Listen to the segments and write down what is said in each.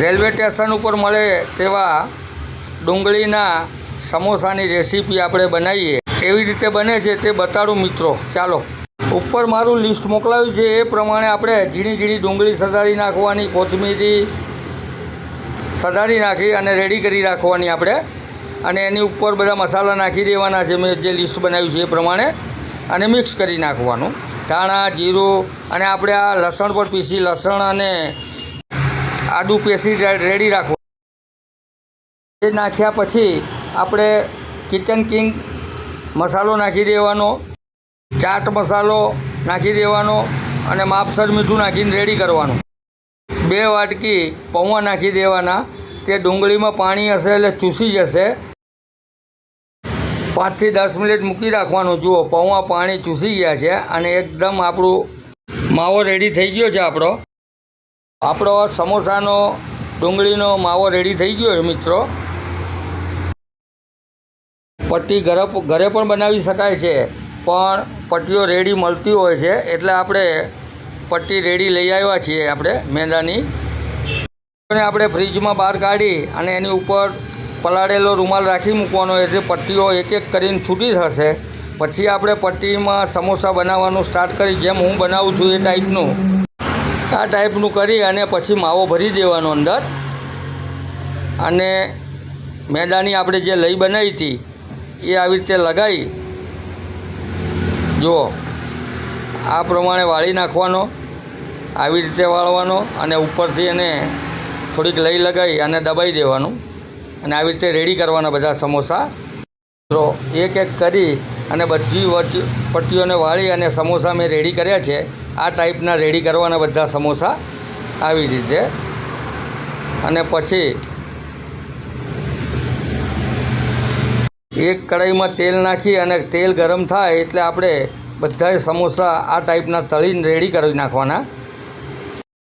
Railway station ઉપર મળે તેવા ડુંગળીના સમોસાની રેસીપી આપણે બનાવીએ. કેવી રીતે બને છે તે બતાડું મિત્રો. ચાલો. ઉપર મારું લિસ્ટ મોકલાવ્યું છે. એ પ્રમાણે આપણે ઝીણી ઝીણી ડુંગળી સધારી નાખવાની, કોથમીરી સધારી નાખી અને રેડી કરી રાખવાની આપણે. અને એની ઉપર બધા મસાલા નાખી દેવાના છે. મેં જે લિસ્ટ બનાવ્યું છે એ પ્રમાણે. અને મિક્સ કરી નાખવાનું. ધાણા, જીરું અને આપણે આ લસણ પર પીસી લસણ અને આદું પેસી રેડી રાખવું એ નાખ્યા પછી આપણે કિચન કિંગ મસાલો નાખી દેવાનો, ચાટ મસાલો નાખી દેવાનો અને માપસર મીઠું નાખીને રેડી કરવાનું. બે વાટકી પૌવા નાખી દેવાના. તે ડુંગળીમાં પાણી હશે એટલે ચૂસી જશે. પાંચથી દસ મિનિટ મૂકી રાખવાનું. જુઓ, પૌવા પાણી ચૂસી ગયા છે અને એકદમ આપણું માવો રેડી થઈ ગયો છે આપણો. આપણો સમોસાનો ડુંગળીનો માવો રેડી થઈ ગયો મિત્રો. પટ્ટી ઘરે ઘરે પણ બનાવી શકાય છે, પણ પટ્ટીઓ રેડી મળતી હોય છે, એટલે આપણે પટ્ટી રેડી લઈ આવ્યા છીએ આપણે મેંદાની. આપણે ફ્રીજમાં બહાર કાઢી અને એની ઉપર પલાળેલો રૂમાલ રાખી મૂકવાનો એટલે પટ્ટીઓ એક એક કરીને છૂટી થશે પછી આપણે પટ્ટીમાં સમોસા બનાવવાનું સ્ટાર્ટ કરી, જેમ હું બનાવું છું એ ટાઈપનું આ ટાઈપનું કરી અને પછી માવો ભરી દેવાનો અંદર. અને મેદાની આપણે જે લઈ બનાવી હતી, એ આવી રીતે લગાવી જુઓ, આ પ્રમાણે વાળી નાખવાનો, આવી રીતે વાળવાનો અને ઉપરથી એને થોડીક લઈ લગાવી અને દબાઈ દેવાનું. અને આવી રીતે રેડી કરવાના બધા સમોસા. એક એક કરી અને બધી પટ્ટીઓને વાળી અને સમોસા મેં રેડી કર્યા છે. આ ટાઈપના રેડી કરવાના બધા સમોસા આવી રીતે. અને પછી એક કડાઈમાં તેલ નાખી અને તેલ ગરમ થાય એટલે આપણે બધાય સમોસા આ ટાઈપના તળીને રેડી કરી નાખવાના.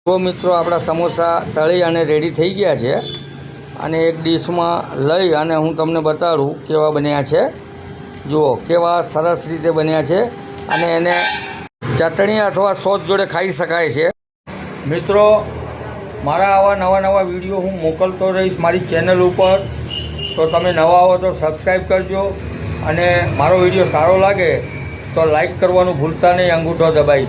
જો મિત્રો, આપણા સમોસા તળી અને રેડી થઈ ગયા છે. અને એક ડીશમાં લઈ અને હું તમને બતાડું કેવા બન્યા છે. જુઓ, કેવા સરસ રીતે બન્યા છે અને એને ચટણી અથવા સોસ જોડે ખાઈ શકાય છે. મિત્રો, મારા આવા નવા નવા વીડિયો હું મોકલતો રહીશ મારી ચેનલ ઉપર. તો તમે નવા આવો તો સબસ્ક્રાઈબ કરજો અને મારો વીડિયો સારો લાગે તો લાઈક કરવાનું ભૂલતા નહીં, અંગૂઠો દબાઈ.